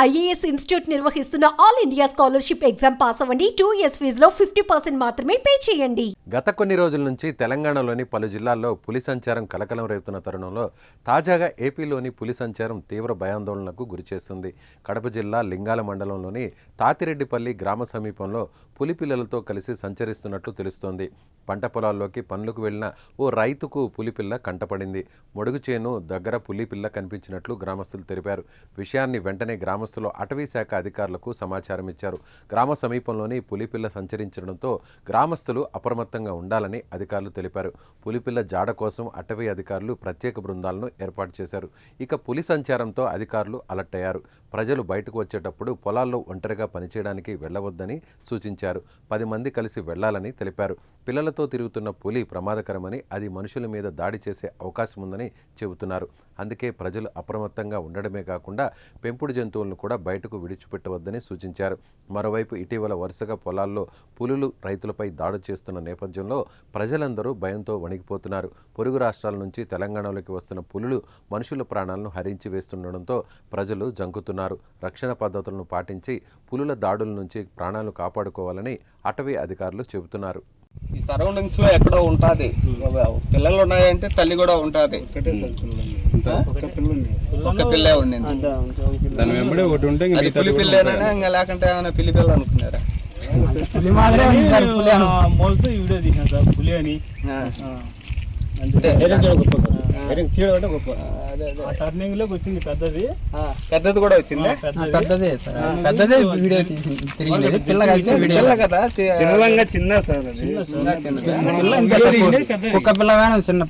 IAS institute నిర్వహిస్తున్న all India scholarship exam pass అవ్వండి. Two years ఫీజులో ఫిఫ్టీ పర్సెంట్ మాత్రమే పే చేయండి. గత కొన్ని రోజుల నుంచి తెలంగాణలోని పలు జిల్లాల్లో పులి సంచారం కలకలం రేపుతున్న తరుణంలో తాజాగా ఏపీలోని పులి సంచారం తీవ్ర భయాందోళనకు గురిచేస్తుంది కడప జిల్లా లింగాల మండలంలోని తాతిరెడ్డిపల్లి గ్రామ సమీపంలో పులి పిల్లలతో కలిసి సంచరిస్తున్నట్లు తెలుస్తోంది. పంట పొలాల్లోకి పనులకు వెళ్ళిన ఓ రైతుకు పులిపిల్ల కంటపడింది. మొడుగు చేను దగ్గర పులిపిల్ల కనిపించినట్లు గ్రామస్తులు తెలిపారు. విషయాన్ని వెంటనే గ్రామ గ్రామస్తులు అటవీ శాఖ అధికారులకు సమాచారం ఇచ్చారు. గ్రామ సమీపంలోని పులిపిల్ల సంచరించడంతో గ్రామస్తులు అప్రమత్తంగా ఉండాలని అధికారులు తెలిపారు. పులిపిల్ల జాడ కోసం అటవీ అధికారులు ప్రత్యేక బృందాలను ఏర్పాటు చేశారు. ఇక పులి సంచారంతో అధికారులు అలర్ట్ అయ్యారు. ప్రజలు బయటకు వచ్చేటప్పుడు పొలాల్లో ఒంటరిగా పనిచేయడానికి వెళ్ళవద్దని సూచించారు. పది మంది కలిసి వెళ్ళాలని తెలిపారు. పిల్లలతో తిరుగుతున్న పులి ప్రమాదకరమని అది మనుషుల మీద దాడి చేసే అవకాశం ఉందని చెబుతున్నారు. అందుకే ప్రజలు అప్రమత్తంగా ఉండడమే కాకుండా పెంపుడు జంతువులను కూడా బయటకు విడిచిపెట్టవద్దని సూచించారు. మరోవైపు ఇటీవల వరుసగా పొలాల్లో పులులు రైతులపై దాడి చేస్తున్న నేపథ్యంలో ప్రజలందరూ భయంతో వణికిపోతున్నారు. పొరుగు రాష్ట్రాల నుంచి తెలంగాణలోకి వస్తున్న పులులు మనుషుల ప్రాణాలను హరించి వేస్తుండడంతో ప్రజలు జంకుతున్నారు. రక్షణ పద్ధతులను పాటించి పులుల దాడుల నుంచి ప్రాణాలు కాపాడుకోవాలని అటవీ అధికారులు చెబుతున్నారు. ఈ సరౌండింగ్స్లో ఎక్కడో ఉంటుంది. పిల్లలు ఉన్నాయంటే తల్లి కూడా ఉంటుంది. ఒక పిల్లే ఉండింది. దాని వెంబడి ఒకటి ఉంటే అది పులి పిల్లేనా ఇంకా లేకుంటే ఏమైనా పిల్లి పిల్ల అనుకున్నారా? పులి మాదిరే ఉంది సార్ పులి అను. మోల్తో ఈ వీడియో తీసిన సార్ పులి అని. ఆ. అంతే. అదే అదే. ఆ. టర్నింగ్లోకి వచ్చింది పెద్దది. ఆ, పెద్దది కూడా వచ్చింది? పెద్దది. పెద్దదే సార్. పెద్దదే వీడియో తీసి తిరిగి పిల్ల కలిసి వీడియో. పిల్ల కదా? చి- చిన్న సార్ అది. చిన్న? పిల్ల. ఇంత తక్కువ. కుక్క పిల్లగానే చిన్న